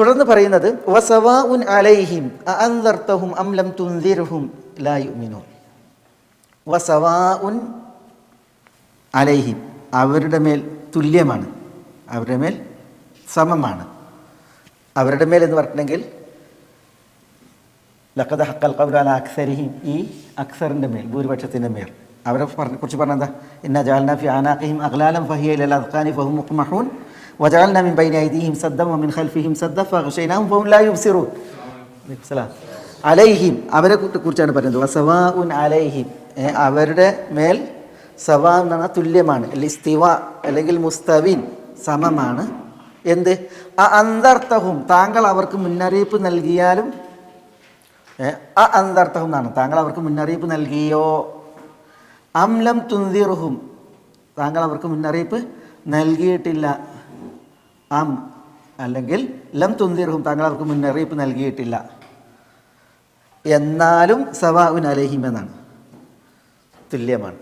തുടർന്ന് പറയുന്നത് അലൈഹിം അവരുടെ മേൽ തുല്യമാണ് അവരുടെ മേൽ സമമാണ്. അവരുടെ മേൽ എന്ന് പറഞ്ഞെങ്കിൽ ലക്കത ഹക്കൽ കൗരാല അക്സരിഹിം ഈ അക്സറിന്റെ മേൽ ഭൂരിപക്ഷത്തിന്റെ മേൽ. അവരെ പറഞ്ഞ കുറിച്ച് പറഞ്ഞെന്താ ഇന്ന ജാൽന ഫി ഫഹിയൽ ഫഹിയ ലൽ അദ്ഖാനി ഫഹും മുഖ്മഹൂൻ വജാൽന മിൻ ബൈന ഐദിഹിം സദ്ദം വമിൻ ഖൽഫിഹിം സദ്ദ فغشيناهم ഫഹും ലാ യുബ്സിറൂൻ സലാം അലൈഹിം അവരെ കുറിച്ചാണ് പറയുന്നത് വസവാഉൻ അലൈഹിം. ഏ, അവരുടെ മേൽ സവാ എന്ന് പറഞ്ഞാൽ തുല്യമാണ്. ലിസ്തിവ അല്ലെങ്കിൽ മുസ്തവിൻ സമമാണ്. എന്ത്? ആ അന്തർത്ഥവും താങ്കൾ അവർക്ക് മുന്നറിയിപ്പ് നൽകിയാലും ആ അന്തർത്ഥവും അന്തർത്ഥം എന്നാണ്. താങ്കൾ അവർക്ക് മുന്നറിയിപ്പ് നൽകിയോ? അംലം തുന്തിറുഹും താങ്കൾ അവർക്ക് മുന്നറിയിപ്പ് നൽകിയിട്ടില്ല. അം അല്ലെങ്കിൽ ലം തുന്തിർഹും താങ്കൾ അവർക്ക് മുന്നറിയിപ്പ് നൽകിയിട്ടില്ല. എന്നാലും സവാഉൻ അലഹിം എന്നാണ്. തുല്യമാണ്.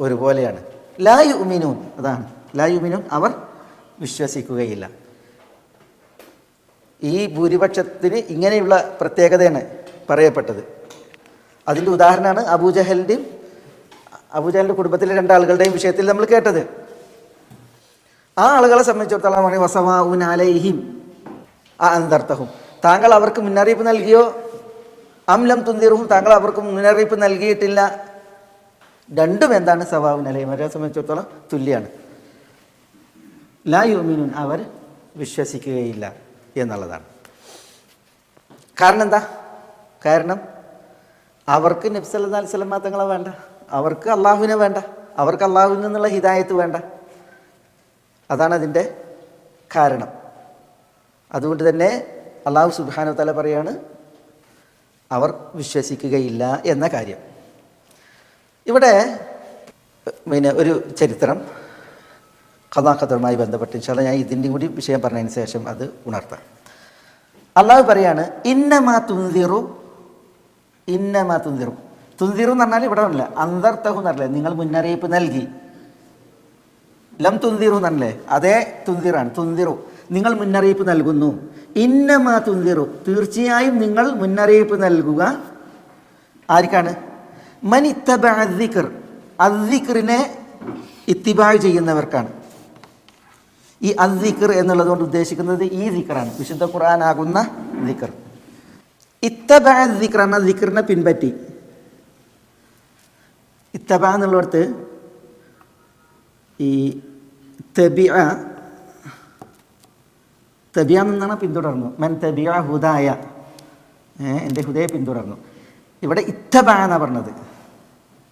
ഒരുപോലെയാണ്. ലായു ഉമിനും അതാണ്. ലായു ഉമിനും അവർ വിശ്വസിക്കുകയില്ല. ഈ ഭൂരിപക്ഷത്തിന് ഇങ്ങനെയുള്ള പ്രത്യേകതയാണ് പറയപ്പെട്ടത്. അതിന്റെ ഉദാഹരണമാണ് അബൂജഹലിന്റെയും അബൂജഹലിന്റെ കുടുംബത്തിലെ രണ്ടാളുകളുടെയും വിഷയത്തിൽ നമ്മൾ കേട്ടത്. ആ ആളുകളെ സംബന്ധിച്ചിടത്തോളം പറയും അലൈഹിം ആ അന്തർത്ഥവും താങ്കൾ അവർക്ക് മുന്നറിയിപ്പ് നൽകിയോ? അംലം തുന്തിറും താങ്കൾ അവർക്ക് മുന്നറിയിപ്പ് നൽകിയിട്ടില്ല. രണ്ടും എന്താണ് സവാവുൻ അലൈഹിം? അവരെ സംബന്ധിച്ചിടത്തോളം തുല്യമാണ് ലാ യുമീനുൻ അവർ വിശ്വസിക്കുകയില്ല എന്നുള്ളതാണ്. കാരണം എന്താ? കാരണം അവർക്ക് നബ്സല്ലാ അലൈഹി സ്വലം തങ്ങളെ വേണ്ട. അവർക്ക് അള്ളാഹുവിനെ വേണ്ട. അവർക്ക് അള്ളാഹുവിൽ നിന്നുള്ള ഹിദായത്ത് വേണ്ട. അതാണ് അതിന്റെ കാരണം. അതുകൊണ്ട് തന്നെ അള്ളാഹു സുബാനു തല പറയാണ് അവർ വിശ്വസിക്കുകയില്ല എന്ന കാര്യം. ഇവിടെ പിന്നെ ഒരു ചരിത്രം കഥാകഥവുമായി ബന്ധപ്പെട്ട് ഇൻഷാല്ല ഞാൻ ഇതിന്റെ കൂടി വിഷയം പറഞ്ഞതിന് ശേഷം അത് ഉണർത്താം. അള്ളാഹു പറയാണ് ഇന്നമാ തുന്തിറു ഇന്നമാ തുന്തിറു തുന്തിറു എന്ന് പറഞ്ഞാൽ ഇവിടെ അല്ല അന്തർത്തഹു എന്നല്ലേ നിങ്ങൾ മുന്നറിയിപ്പ് നൽകി. ലം തുന്തിറു എന്നല്ലേ അതേ തുന്തിറാണ് തുന്തിറു നിങ്ങൾ മുന്നറിയിപ്പ് നൽകുന്നു. ഇന്നമാ തുന്തിറു തീർച്ചയായും നിങ്ങൾ മുന്നറിയിപ്പ് നൽകുക. ആർക്കാണ്? മനിത്തബിക്കർ അദ്ദിഖർ. അദ്ദിഖറിനെ ഇത്തിബാഴ് ചെയ്യുന്നവർക്കാണ്. ഈ അദ്ദിഖർ എന്നുള്ളത് കൊണ്ട് ഉദ്ദേശിക്കുന്നത് ഈ ദിക്കറാണ് വിശുദ്ധ ഖുർആനാകുന്ന ദിക്കർ ഇത്തബ ദിക്കർ എന്ന ദിക്കറിനെ പിൻപറ്റി. ഇത്തബ എന്നുള്ളിടത്ത് ഈ തബിഅ. തബിയ എന്നാണ് പിന്തുടർന്നു. മൻ തബിയ ഹുദായ. എന്റെ ഹുദയെ പിന്തുടർന്നു. ഇവിടെ ഇത്തബ എന്നാണ് പറഞ്ഞത്.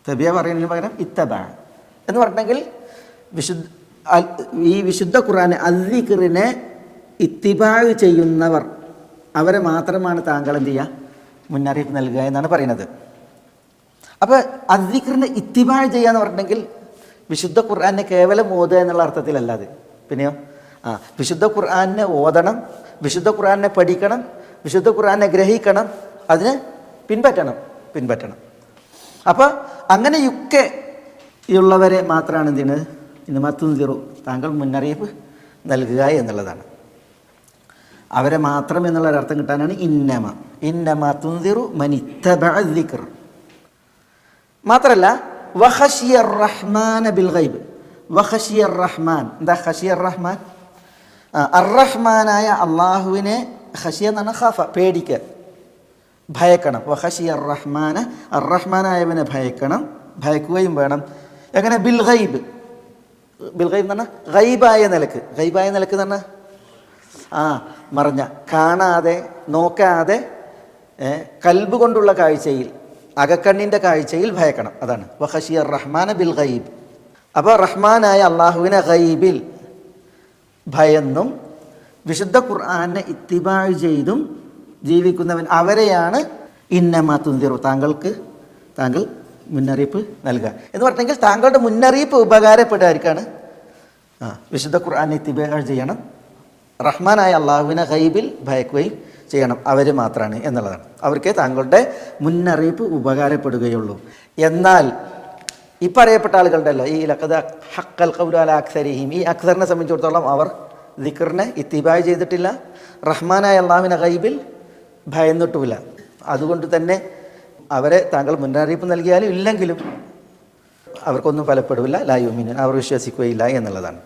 തബിയ പറയുന്നതിന് പകരം ഇത്തബ. എന്ന് പറഞ്ഞെങ്കിൽ വിശുദ്ധ ഈ വിശുദ്ധ ഖുറാൻ അല്ലിഖറിനെ ഇത്തിബാഅ് ചെയ്യുന്നവർ അവരെ മാത്രമാണ് താങ്കൾ എന്ത് ചെയ്യുക? മുന്നറിയിപ്പ് നൽകുക എന്നാണ് പറയുന്നത്. അപ്പോൾ അദ്ദിഖറിനെ ഇത്തിബാഅ് ചെയ്യുക എന്ന് പറഞ്ഞിട്ടുണ്ടെങ്കിൽ വിശുദ്ധ ഖുർആാനെ കേവലം ഓതുക എന്നുള്ള അർത്ഥത്തിലല്ല അത്. പിന്നെയോ? ആ വിശുദ്ധ ഖുർആാനെ ഓതണം വിശുദ്ധ ഖുർആാനെ പഠിക്കണം വിശുദ്ധ ഖുർആാനെ ഗ്രഹിക്കണം അതിനെ പിൻപറ്റണം പിൻപറ്റണം. അപ്പോൾ അങ്ങനെയൊക്കെ ഉള്ളവരെ മാത്രമാണ് എന്തിന് ഇന്ന് മത്തുന്തിറു താങ്കൾ മുന്നറിയിപ്പ് നൽകുക എന്നുള്ളതാണ്. അവരെ മാത്രം എന്നുള്ള അർത്ഥം കിട്ടാനാണ് ഇന്നമ. ഇന്നമ തുന്തിറു മനിത്തബിക്കർ മാത്രല്ല വഹഷിയ റഹ്മാൻ ബിൽ ഗൈബ് വഹഷിയ റഹ്മാൻ എന്താ ഖഷിയ റഹ്മാൻ ആ, അർറഹ്മാനായ അള്ളാഹുവിനെ ഹഷിയ എന്നാണ് ഖാഫ പേടിക്കുക ഭയക്കണം. വഹഷിയ റഹ്മാന അറഹ്മാനായവനെ ഭയക്കണം. ഭയക്കുകയും വേണം. എങ്ങനെ? ബിൽ ഗൈബ് ബിൽ ഗൈബ് എന്ന് പറഞ്ഞാൽ ഗൈബായ നിലയ്ക്ക്. ഗൈബായ നിലയ്ക്ക് എന്ന് പറഞ്ഞാൽ? ആ മറഞ്ഞ. കാണാതെ നോക്കാതെ കൽബ് കൊണ്ടുള്ള കാഴ്ചയിൽ അകക്കണ്ണിന്റെ കാഴ്ചയിൽ ഭയക്കണം. അതാണ്. വഹഷിയർ റഹ്മാന ബിൽ ഖൈബ് അപ്പോൾ റഹ്മാനായ അള്ളാഹുവിനെ ഖൈബിൽ ഭയന്നും വിശുദ്ധ ഖുർആാനെ ഇത്തിബാഴ് ചെയ്തും ജീവിക്കുന്നവൻ അവരെയാണ് ഇന്നമാ തുന്തിറു താങ്കൾക്ക് താങ്കൾ മുന്നറിയിപ്പ് നൽകുക. എന്ന് പറഞ്ഞെങ്കിൽ താങ്കളുടെ മുന്നറിയിപ്പ് ഉപകാരപ്പെട്ടായിരിക്കാണ് ആ വിശുദ്ധ ഖുർആാനെ ഇത്തിബാഴ് ചെയ്യണം. റഹ്മാനായ അള്ളാഹുവിനെ ഖൈബിൽ ഭയക്കുകയും ചെയ്യണം. അവർ മാത്രമാണ് എന്നുള്ളതാണ്. അവർക്ക് താങ്കളുടെ മുന്നറിയിപ്പ് ഉപകാരപ്പെടുകയുള്ളൂ. എന്നാൽ ഈ പറയപ്പെട്ട അല്ല ഈ ലക്കത് ഹക്കൽ കൗലാല അക്സരിഹിം ഈ അക്സറിനെ സംബന്ധിച്ചിടത്തോളം അവർ ദിക്കറിനെ ഇത്തിബായ് ചെയ്തിട്ടില്ല. റഹ്മാനായ അള്ളാഹുവിനെ ഗൈബിൽ ഭയന്നിട്ടുമില്ല അതുകൊണ്ട് തന്നെ അവരെ താങ്കൾ മുന്നറിയിപ്പ് നൽകിയാലും ഇല്ലെങ്കിലും അവർക്കൊന്നും ഫലപ്പെടില്ല ലായുമിന് അവർ വിശ്വസിക്കുകയില്ല എന്നുള്ളതാണ്.